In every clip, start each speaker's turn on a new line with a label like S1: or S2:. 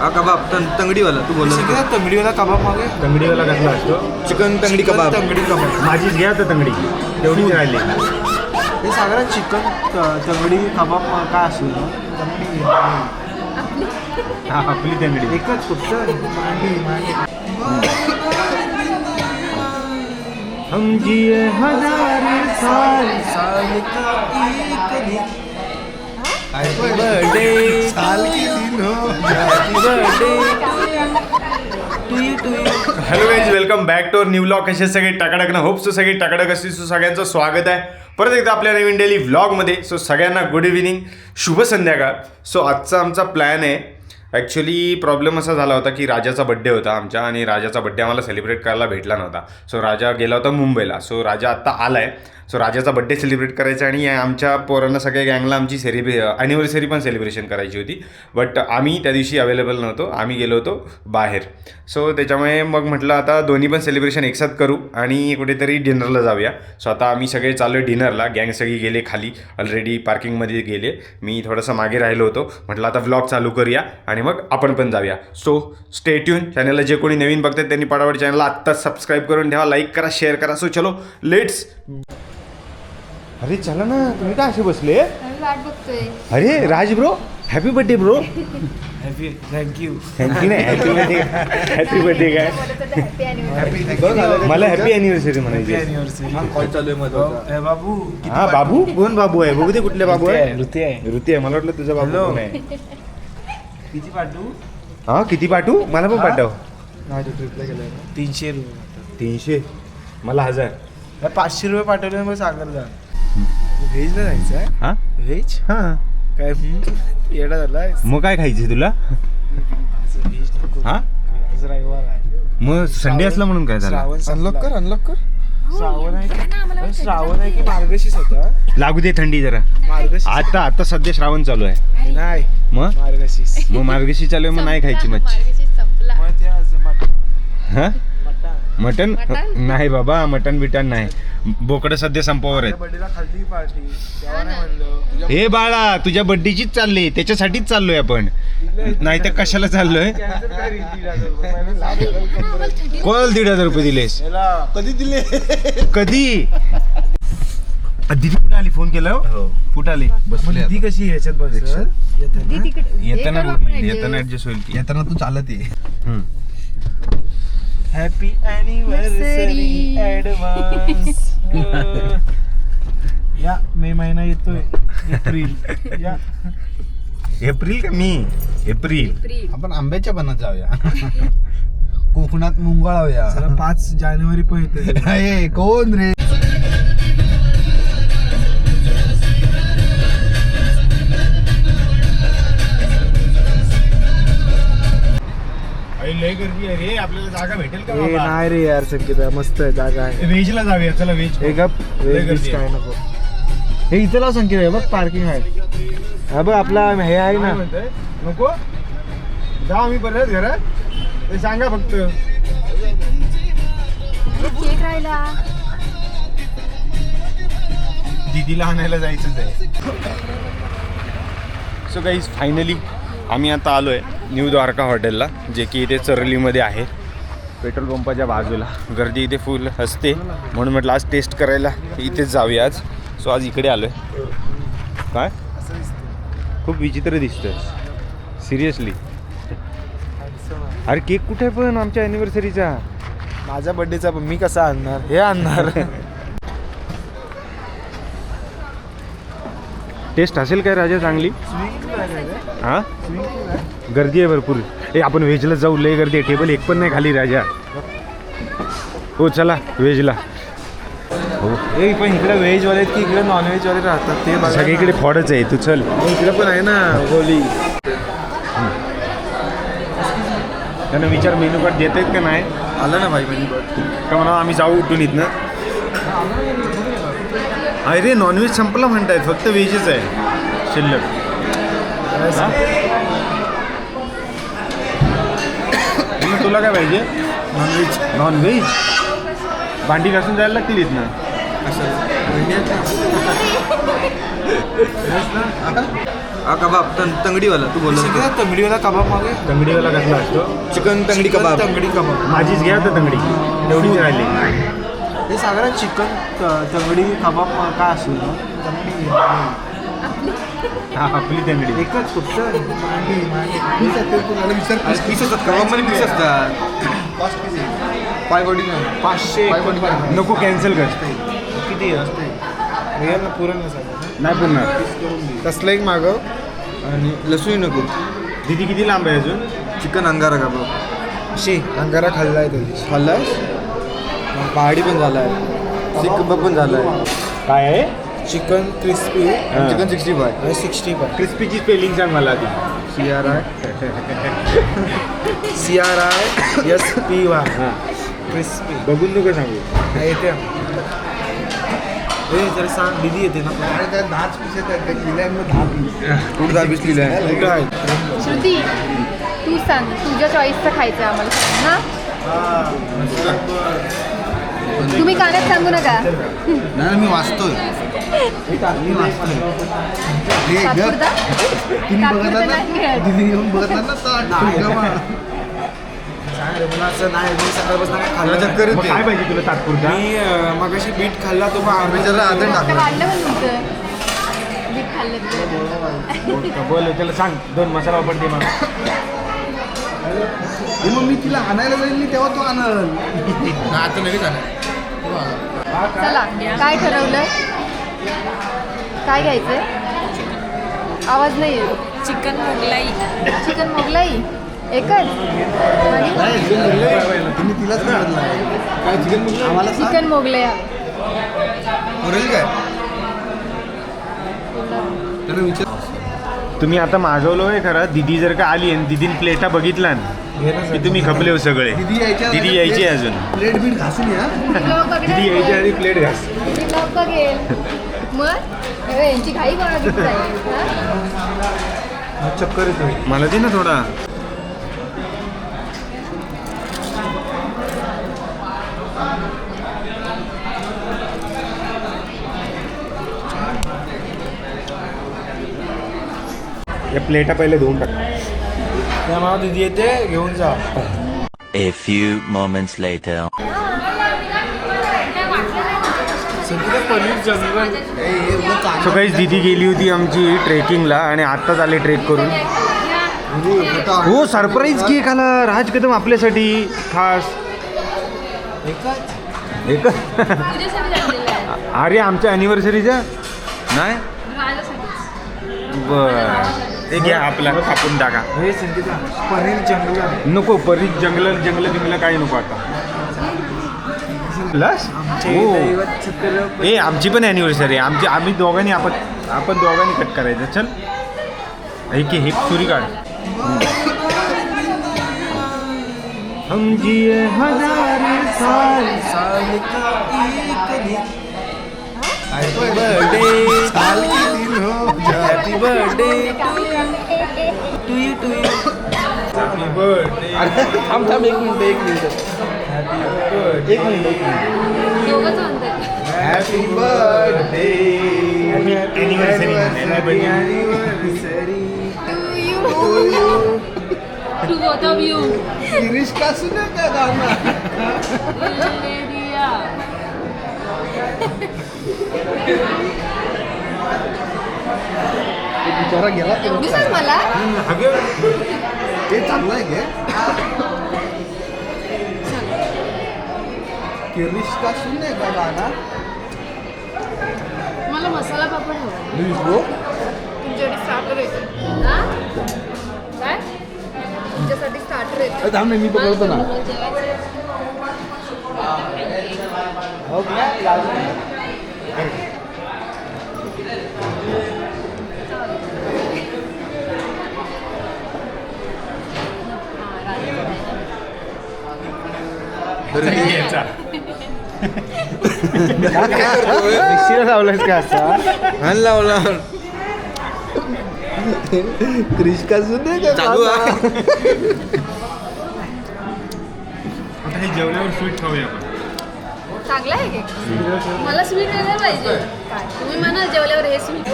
S1: हा कबाब तं तंगडीवाला तू बोल
S2: सगळ्यात तंगडीवाला कबाब मागे.
S3: तंगडीवाला कसला असतो?
S1: चिकन तंगडी कबाब.
S2: तंगडी कबाब.
S3: माझीच घ्या तर तंगडी. तेवढीच राहिली.
S2: हे सगळ्यात चिकन तंगडी कबाब मा- काय असेल? तंगडी
S3: हा आपली तंगडी.
S2: एकच फक्त. मांडी मांडी.
S3: हम जिये हजार साल.
S2: साल की दिन. हो happy birthday. To you
S3: hello guys welcome back to new blog कसे सगळे टाकडक ना होप सो सगळे टाकाटक असतील. सो सगळ्यांचं स्वागत आहे. परत एकदा आपल्या नवीन डेली व्लॉगमध्ये सो सगळ्यांना गुड इव्हिनिंग शुभ संध्याकाळ. सो आजचा आमचा प्लॅन आहे. ॲक्च्युली प्रॉब्लेम असा झाला होता की राजाचा बड्डे होता आमच्या आणि राजाचा बड्डे आम्हाला सेलिब्रेट करायला भेटला नव्हता. सो राजा गेला होता मुंबईला. सो राजा आत्ता आला आहे सो राजाचा बड्डे सेलिब्रेट करायचा आणि आमच्या पोरांना सगळ्या गँगला आमची सेलिब्रे ॲनिव्हर्सरी पण सेलिब्रेशन करायची होती. बट आम्ही त्या दिवशी अवेलेबल नव्हतो. आम्ही गेलो होतो बाहेर. सो त्याच्यामुळे मग म्हटलं आता दोन्ही पण सेलिब्रेशन एकसाथ करू आणि कुठेतरी डिनरला जाऊया. सो आता आम्ही सगळे चाललो डिनरला गँग सगळी गेले खाली. ऑलरेडी पार्किंगमध्ये गेले. मी थोडंसं मागे राहिलो होतो. म्हटलं आता व्लॉग चालू करूया आणि मग आपण पण जाऊया. सो स्टेट्यून चॅनलला जे कोणी नवीन बघतात त्यांनी पटापट चॅनलला आत्ताच सबस्क्राईब करून ठेवा. लाईक करा शेअर करा. सो चलो लेट्स अरे चला ना तुम्ही का असे बसले?
S4: आम्ही वाट बघतोय.
S3: अरे Raj bro happy birthday bro.
S2: Happy thank you
S3: thank you नाही हॅपी बर्थडे हॅपी बर्थडे काय
S4: हॅपी
S3: मला हॅपी अॅनिव्हर्सरी म्हणायची.
S1: कॉल चालू आहे महत्त्वाचा
S2: हे बाबू
S3: हा बाबू? कोण बाबू आहे? बघू दे कुठले बाबू आहे.
S2: ऋती आहे.
S3: ऋती आहे मला वाटलं तुझा बाबू
S2: Hello.
S3: कोण आहे.
S2: किती पाठवू?
S3: हा किती पाठवू? मला पण
S2: हा?
S3: पाठव.
S2: नाही तो ट्रिपला गेलाय. ना तीनशे रुपये.
S3: तीनशे? मला हजार.
S2: पाचशे रुपये पाठवले मग सांगायला जा. व्हेजला जायचं आहे?
S3: हा?
S2: व्हेज
S3: हा.
S2: काय हम्म? येडा झाला?
S3: मग काय खायचे तुला?
S2: व्हेज नको.
S3: हा?
S2: आज रविवार आहे.
S3: मग संडे असला म्हणून काय झालं?
S2: श्रावण
S1: अनलॉक कर अनलॉक कर.
S2: श्रावण आहे की श्रावण आहे की मार्गशीच होता
S3: लागू दे थंडी जरा.
S2: मार्गशीच
S3: आता आता सध्या श्रावण चालू आहे.
S2: नाही.
S3: मग?
S2: मार्गशीच
S3: मग मार्गशी चालू आहे मग नाही खायची मच्छी
S4: मार्गशीर्ष
S2: मग ते आज मटण
S3: हा? मटन?
S4: मटण?
S3: नाही बाबा मटन बिटन नाही. बोकडं सध्या संपावर आहेत. हे बाळा तुझ्या बड्डेचीच चालली त्याच्यासाठीच चाललोय आपण. नाही तर कशाला चाललोय. कोणाला दीड हजार रुपये दिलेस?
S1: कधी दिले?
S3: कधी? दीदी कुठे आली? फोन केला कुठे आली?
S1: बसले
S2: ती कशी ह्याच्यात बस
S4: हे
S3: येताना. येताना ऍडजस्ट होईल
S1: येताना तू चालत ये.
S2: हॅपी अॅनिव्हर्सरी ऍडव्हान्स या मे महिना येतोय. एप्रिल या
S3: एप्रिल का मी एप्रिल.
S1: आपण आंब्याच्या बनात जाऊया. कोकणात मुंगळावूया
S2: पाच जानेवारी पण येते
S1: ए, कोण रे?
S3: लय गर्दी आहे रे. आपल्याला जागा भेटेल का
S2: ए,
S3: बाबा?
S2: नाही रे यार संकेत मस्त आहे जागा आहे.
S3: व्हेजला जाऊया चला व्हेज
S2: हे गप
S3: लय
S2: काय. नको. हे इथं लाव संकेत आहे बघ पार्किंग आहे. हा बघ आपला हे आहे ना.
S3: नको. जा आम्ही परत घरात. ते सांगा फक्त.
S4: केक राहिला.
S3: दीदीला आणायला जायचंच आहे. सो गाईज फायनली आम्ही आता आलो आहे न्यू द्वारका हॉटेलला जे की इथे चरलीमध्ये आहे. पेट्रोल पंपाच्या बाजूला. गर्दी इथे फुल असते. म्हणून म्हटलं आज टेस्ट करायला इथेच जाऊया आज. सो आज इकडे आलो आहे काय? खूप विचित्र दिसतोय. सिरियसली अरे केक कुठे पण आमच्या अॅनिव्हर्सरीचा
S2: माझ्या बर्थडेचा पण मी कसा आणणार? हे आणणार.
S3: टेस्ट असेल काय राजा चांगली? हां? गर्दी आहे भरपूर. ए आपण व्हेजला जाऊ लय गर्दी आहे. टेबल एक पण नाही खाली राजा. हो चला व्हेजला. हो.
S2: हे पण इकडे व्हेज वाले आहेत की इकडे नॉन व्हेज वाले राहतात? ते बघा
S3: सगळीकडे. फॉडच आहे तू चल.
S2: इकडे पण आहे ना होली
S3: त्यांना विचार मेनू कार्ड देत आहेत का नाही?
S1: आलं ना भाई म्हणजे
S3: का म्हणा आम्ही जाऊ उठून इथनं. अरे नॉनव्हेज संपला म्हणतायत फक्त व्हेजच आहे. शिल्लक. हा? मग तुला काय पाहिजे?
S1: नॉनव्हेज
S3: नॉनव्हेज भांडी घासून जायला लागतील इथनं.
S2: हा कबाब तं- तंगडीवाला तू बोल
S5: तंगडीवाला कबाब मागे?
S3: तंगडीवाला कसला असतो?
S2: चिकन तंगडी कबाब.
S5: तंगडी कबाब.
S3: माझीच घ्या तर तंगडी. तेवढीच राहिली.
S5: हे सागरा चिकन तंगडी कबाब काय असेल?
S3: हा आपली तंगडी.
S5: एकच फक्त
S2: पीस असतात पीस फाय
S5: पाचशे
S3: नको कॅन्सल कर.
S5: किती असते. रिअल ना पुरण
S3: नाही पुन्हा
S5: तसलं एक मागव.
S2: आणि लसूण नको.
S3: दिदी किती लांब आहे अजून?
S2: चिकन अंगारा कबाब
S5: शे. अंगारा खाल्लाय त्याची
S2: खाल्लाय? पहाडी पण झालाय. सीख कबाब पण झालाय.
S3: काय आहे?
S5: Chicken crispy
S2: chicken sixty five
S5: sixty five
S3: क्रिस्पीची spelling सांग मला आधी.
S5: C R I C R I S P Y
S3: हां.
S5: क्रिस्पी
S3: बघून नको सांगू.
S5: येते. ए जरा सांग दिदी येते ना.
S2: कुठं दहा पीस लिहिलंय
S5: कुठं आहे.
S4: श्रुती तू सांग तुझ्या चॉईसचं खायचं आहे आम्हाला. सांग ना तुम्ही कानात सांगू नका.
S1: नाही मी वाचतोय. मी वाचतोय. हे ग तुम्ही बघत
S4: तात्पुरता
S1: ना
S4: नाही मिळत.
S1: दिदी येऊन बघत ना तर आठवण
S5: नाही. मी सकाळपासून काय खाल्लं.
S2: मला
S5: नाही.
S2: चक्कर
S3: मग काय
S2: येते
S3: पाहिजे तुला तात्पुरता
S5: मी अं, मगाशी बीट खाल्ला तो मग आम्ही
S2: जरा आदर
S4: आता
S2: टाकलं
S4: वाढलं पण तुमचं. बीट खाल्लं तर.
S3: बोल त्याला सांग दोन मसाला वापरते मग
S1: हे मग मी तिला आणायला जाईल तेव्हा तो आणल.
S2: आता लगेच
S4: चला काय ठरवलं? काय घ्यायचंय? आवाज नाही येत.
S6: चिकन मोगलाई.
S4: चिकन मोगलाई? एकच?
S1: तुम्ही तिलाच
S2: काय चिकन
S1: आम्हाला
S4: चिकन मोगलाई.
S2: पुरेल काय?
S1: विचार.
S3: तुम्ही आता मागवलं आहे खरं. दिदी जर का आली आणि दिदीन प्लेटा बघितला ना की तुम्ही खपले हो सगळे.
S1: दिदी
S3: यायची आहे अजून.
S1: प्लेट बीट घासून
S3: दिदी यायची आणि प्लेट घास.
S4: यांची घाई?
S5: चक्कर येतोय.
S3: मला दे ना थोडा. या प्लेटा पहिले धुवून टाक.
S5: त्या मला दिदी येते घेऊन जा.
S7: A few moments later.
S3: So काही दिदी गेली होती आमची ट्रेकिंगला आणि आत्ताच आले ट्रेक करून. हो सरप्राईज केक आला राज कदम आपल्यासाठी. खास.
S5: एकच?
S3: एक अरे आमच्या अॅनिव्हर्सरीचा नाही? बर. ते घ्या आपला कापून टाका.
S5: पनीर जंगल
S3: नको परीत जंगल जंगल बिंगल काही नको आता. प्लस
S5: आमचे
S3: हो ए आमची पण अॅनिव्हर्सरी आहे. आमची आम्ही दोघांनी आपण आपण दोघांनी कट करायचं. चल. हे की हे सुरी काढ. हम जिए हजार साल.
S5: साल का एक दिन.
S2: हॅपी बर्थडे
S1: साल की दिन हो जा.
S2: Happy birthday to you to you
S3: happy birthday
S2: थांब थांब एक मिनिट एक मिनिट. एक मिनिट एक मिनिट.
S4: दोघंच म्हणतात
S2: happy birthday
S6: to both of you
S1: Girish का सुने का गाना? बिचारा गेला तो.
S4: एवढीच मला
S1: ते चांगलं आहे गिरीश का सुने का गाना
S6: मला मसाला पापड हवा
S1: प्लीज गो
S4: तुमच्यासाठी स्टार्टर येतो हा? काय तुमच्यासाठी स्टार्टर येतो
S1: थांब नाही मी पकडतो ना
S3: मिक्सीला लावलंयस का असा
S2: हान लावला
S1: क्रिश का सुने का
S2: चालू आहे
S3: आता हे जेवल्यावर स्वीट खाऊया आपण
S4: चांगला आहे केक
S6: मला स्वीट वेगळं पाहिजे तुम्ही म्हणा जेवल्यावर हे स्वीट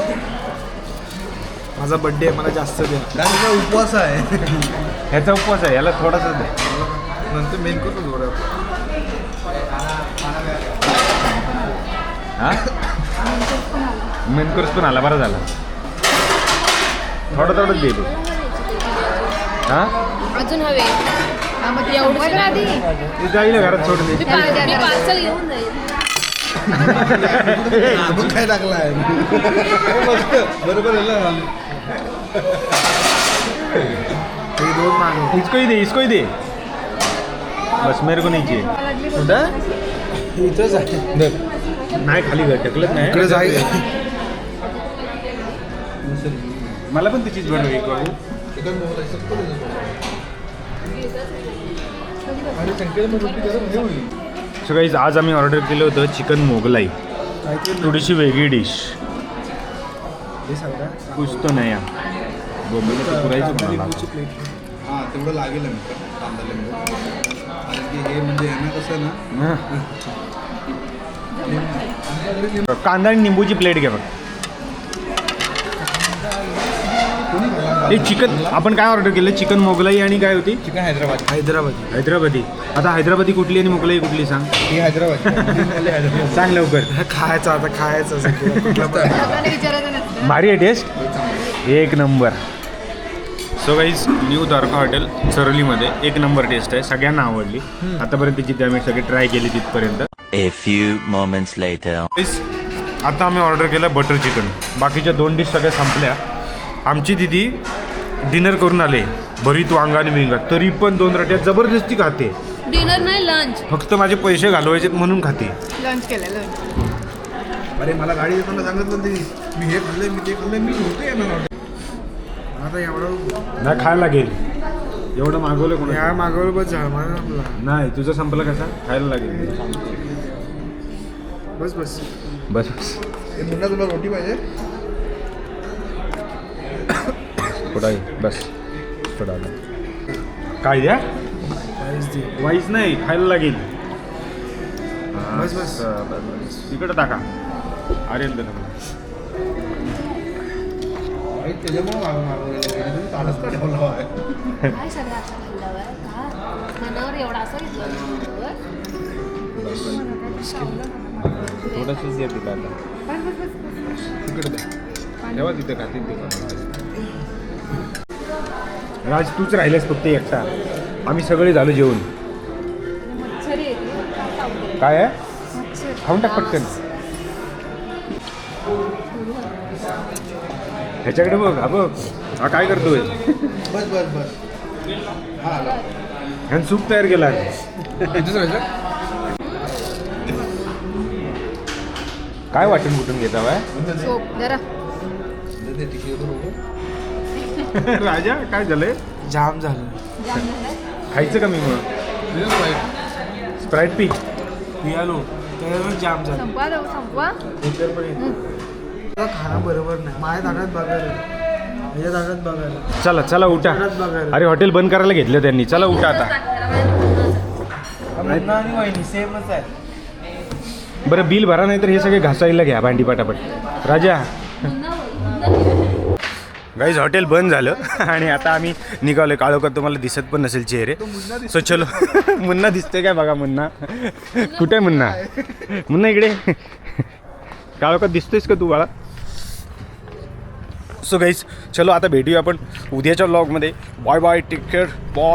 S2: माझा बर्थडे आहे मला जास्त द्या
S1: त्याचा उपवास आहे
S3: ह्याचा उपवास आहे याला थोडासा दे
S1: नंतर मेन करून जोड्या
S3: हा? मेन कोर्स पण आला बरा झाला. थोडं थोडं दे बघ. हा?
S6: अजून हवे. हा, ते
S3: जाईल घरात सोडून दे.
S6: मी पार्सल घेऊन जाईल.
S1: आपण काय टाकला आहे मस्त. बरोबर आहे ना?
S2: हे दोन मागे.
S3: इसको ही दे इसको ही दे. बस मेरे को नहीं चाहिए.
S2: कुठं? इथंच आहे.
S3: नाही खाली घर ढकलत नाही.
S1: इकडे जाय
S3: मला पण त्याचीच बनव एक बाबू सो गाईज आज आम्ही ऑर्डर केलं होतं चिकन मोगलाई. थोडीशी वेगळी डिश
S2: हे
S3: कुछ तो नया बोंबीला तर पुरायचं
S1: हां तेवढं लागेल ना कांदा लिंबू. कारण की हे म्हणजे यांना कसं ना.
S3: कांदा आणि निंबूची प्लेट घ्या बघ. हे चिकन आपण काय ऑर्डर केलं? चिकन मोगलाई आणि काय होती?
S1: चिकन हैदराबाद.
S2: हैदराबादी.
S3: हैदराबादी. आता हैदराबादी कुठली आणि मोगलाई कुठली सांग.
S1: ही हैदराबाद.
S3: सांग लवकर.
S2: खायचं आता खायचं
S3: भारी आहे टेस्ट एक number. So guys new Dwarka hotel चरोलीमध्ये एक नंबर टेस्ट आहे. सगळ्यांना आवडली. आतापर्यंत जिथे आम्ही सगळे ट्राय केली तिथपर्यंत.
S7: A few moments later.
S3: Guys, आता आम्ही ऑर्डर केलं बटर चिकन बाकीच्या दोन डिश सगळ्या संपल्या. आमची दिदी डिनर करून आले. भरीत वांगा आणि विंगा. तरी पण दोन रट्यात जबरदस्ती खाते.
S6: डिनर नाही लंच
S3: फक्त माझे पैसे घालवायचे म्हणून खाते.
S4: लंच केलं लंच
S1: अरे मला गाडी येताना सांगितलं ते मी हे खाल्लंय मी ते खाल्लंय मी होते
S2: आता एवढं
S3: नाही खायला लागेल. एवढं मागवलं कोण
S2: मागवलं बस झालं
S3: नाही तुझं संपलं कसा? खायला लागेल.
S2: बस बस.
S3: बस बस.
S1: मुन्ना तुला रोटी पाहिजे?
S3: थोडा आहे, बस. थोडा. काय द्या? वाईस नाही खायला लागेल.
S2: बस, बस.
S3: तिकडं टाका. अरे दे ना.
S1: अरे त्याच्यामुळे आहे
S3: थोडंसंच आता तिकडे द्या तेव्हा तिथे खातील राज तूच राहिलेस फक्त एकटा. आम्ही सगळे झालो जेवण काय आहे? खाऊन टाक पटकन. ह्याच्याकडे बघ हा बघ. हा काय करतोय?
S1: बस हा
S3: सूप तयार केला.
S1: इथेच
S3: काय वाटून कुठून घेता बाय?
S4: सोप जरा.
S3: राजा काय झालंय?
S2: जाम झालं.
S3: खायचं का मी मग? स्प्राईट पी.
S2: पियालो. त्याच्यावर जाम झालं.
S4: संपवा जाऊ संपवा.
S2: इतर पण येतो. तुला खाणं बरोबर नाही. माझ्या ताटात बघायला माझ्या बघायला
S3: चला चला उठा. अरे हॉटेल बंद करायला घेतलं त्यांनी. चला उठा आता.
S2: मुन्ना आणि वहिनी सेमच आहे.
S3: बरं बिल भरा नाही तर हे सगळे घासायला घ्या भांडी पटापट. राजा. गाईज हॉटेल बंद झालं. आणि आता आम्ही निघालो काळोखात तुम्हाला दिसत पण नसेल चेहरे. सो चलो. मुन्ना दिसते काय बघा मुन्ना? कुठे मुन्ना? मुन्ना इकडे. काळोखात दिसतोयस का तू बाळा? सो गाईज चलो आता भेटूया आपण उद्याच्या ब्लॉगमध्ये bye bye take care bye